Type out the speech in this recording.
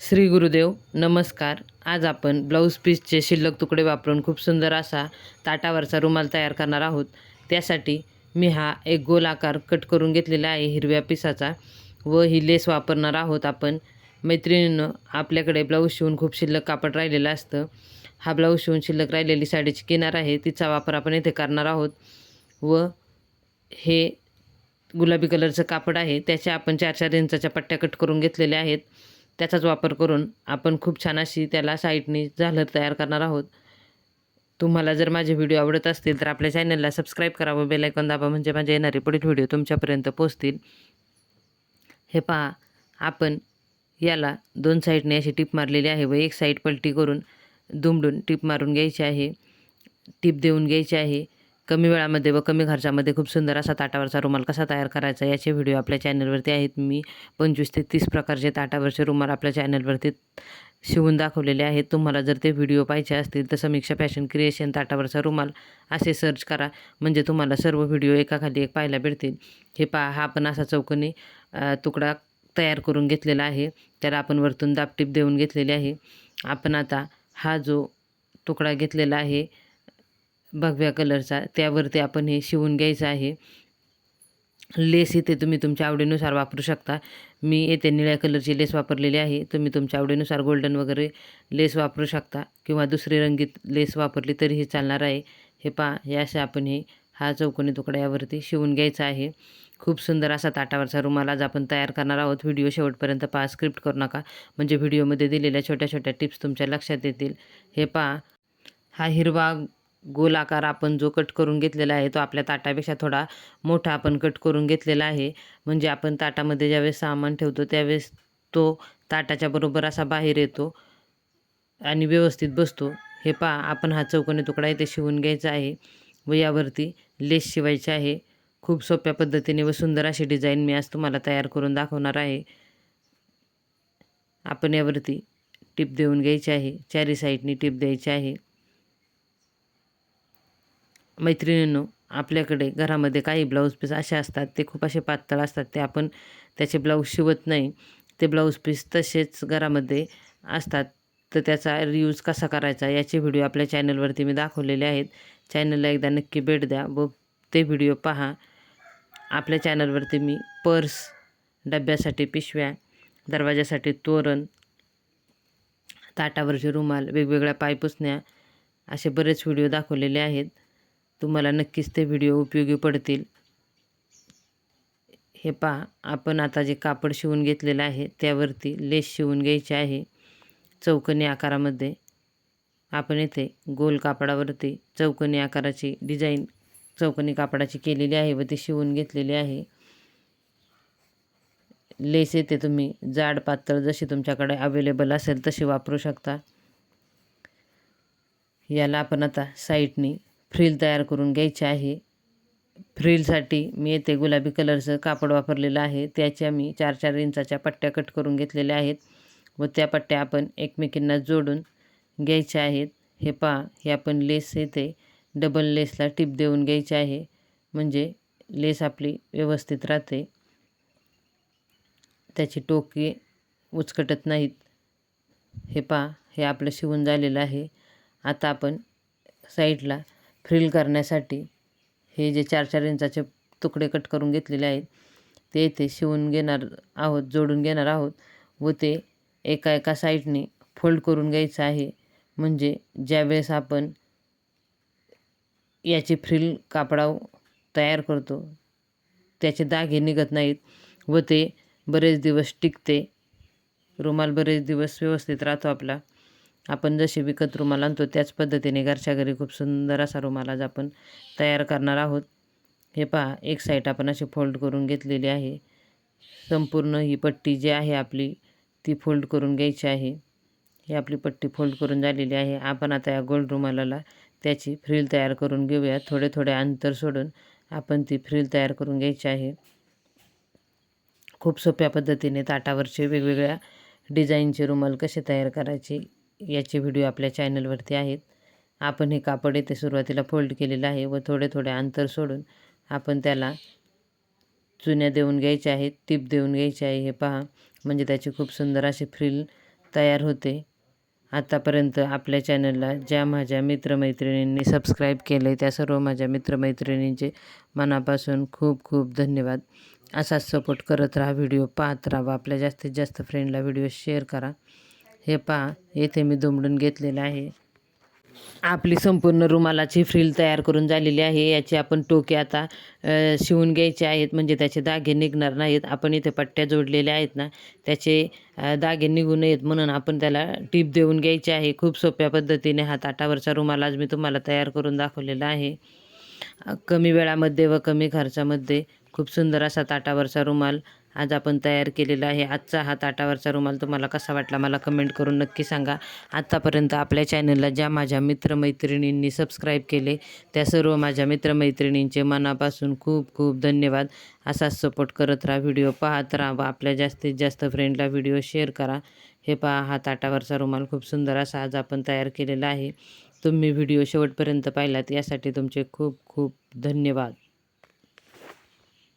श्री गुरुदेव नमस्कार. आज आपण ब्लाऊज पीसचे शिल्लक तुकडे वापरून खूप सुंदर असा ताटावरचा रुमाल तयार करणार आहोत. त्यासाठी मी हा एक गोल आकार कट करून घेतलेला आहे हिरव्या पिसाचा व ही लेस वापरणार आहोत आपण. मैत्रिणीनं आपल्याकडे ब्लाऊज शिवून खूप शिल्लक कापड राहिलेलं असतं. हा ब्लाऊज शिवून शिल्लक राहिलेली साडीची किनार आहे तिचा वापर आपण इथे करणार आहोत. व हे गुलाबी कलरचं कापड आहे त्याच्या आपण चार चार इंचाच्या पट्ट्या कट करून घेतलेल्या आहेत. त्याचाच वापर करून आपण खूप छान अशी त्याला साईडनी झालर तयार करणार आहोत. तुम्हाला जर माझे व्हिडिओ आवडत असतील तर आपल्या चॅनलला सबस्क्राईब करा व बेलायकॉन दाबा म्हणजे माझे येणारे पुढील व्हिडिओ तुमच्यापर्यंत पोचतील. हे पहा आपण याला दोन साईडने अशी टीप मारलेली आहे व एक साईड पलटी करून दुमडून टीप मारून घ्यायची आहे. टीप देऊन घ्यायची आहे. कमी वेळामध्ये व कमी खर्चामध्ये खूप सुंदर असा ताटावरचा रुमाल कसा तयार करायचा याचे व्हिडिओ आपल्या चॅनलवरती आहेत. मी पंचवीस ते तीस प्रकारचे ताटावरचे रुमाल आपल्या चॅनलवरती शिवून दाखवलेले आहेत. तुम्हाला जर ते व्हिडिओ पाहिजे असतील तर समीक्षा फॅशन क्रिएशन ताटावरचा रुमाल असे सर्च करा. म्हणजे तुम्हाला सर्व व्हिडिओ एकाखाली एक पाहायला भेटतील. हे पा हा आपण असा चौकोनी तुकडा तयार करून घेतलेला आहे. त्याला आपण वरतून दापटीप देऊन घेतलेली आहे. आपण आता हा जो तुकडा घेतलेला आहे भगव्या कलरचा त्यावरती आपण हे शिवून घ्यायचं आहे. लेस इथे तुम्ही तुमच्या आवडीनुसार वापरू शकता. मी येथे निळ्या कलरची लेस वापरलेली आहे. तुम्ही तुमच्या आवडीनुसार गोल्डन वगैरे लेस वापरू शकता किंवा दुसरी रंगीत लेस वापरली तरीही चालणार आहे. हे पहा हे असे आपण हे हा चौकोनी तुकडा यावरती शिवून घ्यायचा आहे. खूप सुंदर असा ताटावरचा रुमाल आज आपण तयार करणार आहोत. व्हिडिओ शेवटपर्यंत पहा स्क्रिप्ट करू नका. म्हणजे व्हिडिओमध्ये दिलेल्या छोट्या छोट्या टिप्स तुमच्या लक्षात येतील. हे पहा हा हिरवा गोल आकार आपण जो कट करून घेतलेला आहे तो आपल्या ताटापेक्षा थोडा मोठा आपण कट करून घेतलेला आहे. म्हणजे आपण ताटामध्ये ज्यावेळेस सामान ठेवतो त्यावेळेस तो ताटाच्या बरोबर असा बाहेर येतो आणि व्यवस्थित बसतो. हे पहा आपण हा चौकोनी तुकडा इथे शिवून घ्यायचा आहे व यावरती लेस शिवायची आहे. खूप सोप्या पद्धतीने व सुंदर अशी डिझाईन मी आज तुम्हाला तयार करून दाखवणार आहे. आपण यावरती टिप देऊन घ्यायची आहे. चारी साईडनी टीप द्यायची आहे. मैत्रिणींनो आपल्याकडे घरामध्ये काही ब्लाऊज पीस असे असतात ते खूप असे पातळ असतात ते आपण त्याचे ब्लाऊज शिवत नाही. ते ब्लाऊज पीस तसेच घरामध्ये असतात. तर त्याचा रियूज कसा करायचा याचे व्हिडिओ आपल्या चॅनलवरती मी दाखवलेले आहेत. चॅनलला एकदा नक्की भेट द्या व ते व्हिडिओ पहा. आपल्या चॅनलवरती मी पर्स डब्यासाठी पिशव्या दरवाजासाठी तोरण ताटावरचे रुमाल वेगवेगळ्या पायपुसण्या असे बरेच व्हिडिओ दाखवलेले आहेत. तुम्हाला नक्कीच ते व्हिडिओ उपयोगी पडतील. हे पहा आपण आता जे कापड शिवून घेतलेलं आहे त्यावरती लेस शिवून घ्यायची आहे चौकनी आकारामध्ये. आपण येथे गोल कापडावरती चौकनी आकाराची डिझाईन चौकनी कापडाची केलेली आहे व ती शिवून घेतलेली आहे. लेस येते तुम्ही जाड पातळ जशी तुमच्याकडे अवेलेबल असेल तशी वापरू शकता. याला आपण आता साईडनी फ्रिल तयार करून घ्यायची आहे. फ्रिलसाठी मी येथे गुलाबी कलरचं कापड वापरलेलं आहे. त्याच्या मी चार चार इंचाच्या पट्ट्या कट करून घेतलेल्या आहेत व त्या पट्ट्या आपण एकमेकींना जोडून घ्यायच्या आहेत. हे पहा हे आपण लेस येते डबल लेसला टिप देऊन घ्यायची आहे. म्हणजे लेस आपली व्यवस्थित राहते. त्याची टोके उचकटत नाहीत. हे पहा हे आपलं शिवून झालेलं आहे. आता आपण साईडला फ्रिल करण्यासाठी हे जे चार चार इंचाचे तुकडे कट करून घेतलेले आहेत ते इथे शिवून घेणार आहोत जोडून घेणार आहोत व ते एका एका साईडने फोल्ड करून घ्यायचं आहे. म्हणजे ज्यावेळेस आपण याची फ्रिल कापडा तयार करतो त्याचे दागे निघत नाहीत व ते बरेच दिवस टिकते. रुमाल बरेच दिवस व्यवस्थित राहतो आपला. आपण जसे विकत रुमाल आणतो त्याच पद्धतीने घरच्या घरी खूप सुंदर असा रुमाल आज आपण तयार करणार आहोत. हे पहा एक साईड आपण अशी फोल्ड करून घेतलेली आहे. संपूर्ण ही पट्टी जी आहे आपली ती फोल्ड करून घ्यायची आहे. ही आपली पट्टी फोल्ड करून झालेली आहे. आपण आता या गोल्ड रुमालाला त्याची फ्रिल तयार करून घेऊया. थोडे थोडे अंतर सोडून आपण ती फ्रिल तयार करून घ्यायची आहे. खूप सोप्या पद्धतीने ताटावरचे वेगवेगळ्या डिझाईनचे रुमाल कसे तयार करायचे याचे व्हिडिओ आपल्या चॅनलवरती आहेत. आपण हे कापड येथे सुरुवातीला फोल्ड केलेलं आहे व थोडे थोडे अंतर सोडून आपण त्याला चुन्या देऊन घ्यायच्या आहेत टीप देऊन घ्यायची आहे. हे पहा म्हणजे त्याची खूप सुंदर अशी फ्रिल तयार होते. आतापर्यंत आपल्या चॅनलला ज्या माझ्या मित्रमैत्रिणींनी सबस्क्राईब केलं आहे त्या सर्व माझ्या मित्रमैत्रिणींचे मनापासून खूप खूप धन्यवाद. असाच सपोर्ट करत राहा व्हिडिओ पाहत राहा आपल्या जास्तीत जास्त फ्रेंडला व्हिडिओ शेअर करा. हे पहा येथे मी दुमडून घेतलेलं आहे. आपली संपूर्ण रुमालाची फ्रिल तयार करून झालेली आहे. याची आपण टोके आता शिवून घ्यायचे आहेत. म्हणजे त्याचे दागे निघणार नाहीत. आपण इथे पट्ट्या जोडलेल्या आहेत ना त्याचे धागे दागे निघू नयेत. म्हणून आपण त्याला टीप देऊन घ्यायची आहे. खूप सोप्या पद्धतीने हा ताटावरचा रुमाल आज मी तुम्हाला तयार करून दाखवलेला आहे. कमी वेळामध्ये व कमी खर्चामध्ये खूप सुंदर असा ताटावरचा रुमाल आज आपण तयार केलेला आहे. आजचा हा ताटावरचा रुमाल तुम्हाला कसा वाटला मला कमेंट करून नक्की सांगा. आत्तापर्यंत आपल्या चॅनलला ज्या माझ्या मित्रमैत्रिणींनी सबस्क्राईब केले त्या सर्व माझ्या मित्रमैत्रिणींचे मनापासून खूप खूप धन्यवाद. असाच सपोर्ट करत राहा व्हिडिओ पाहत राहा व आपल्या जास्तीत जास्त फ्रेंडला व्हिडिओ शेअर करा. हे पहा हा ताटावरचा रुमाल खूप सुंदर असा आज आपण तयार केलेला आहे. तुम्ही व्हिडिओ शेवटपर्यंत पाहिलात यासाठी तुमचे खूप खूप धन्यवाद.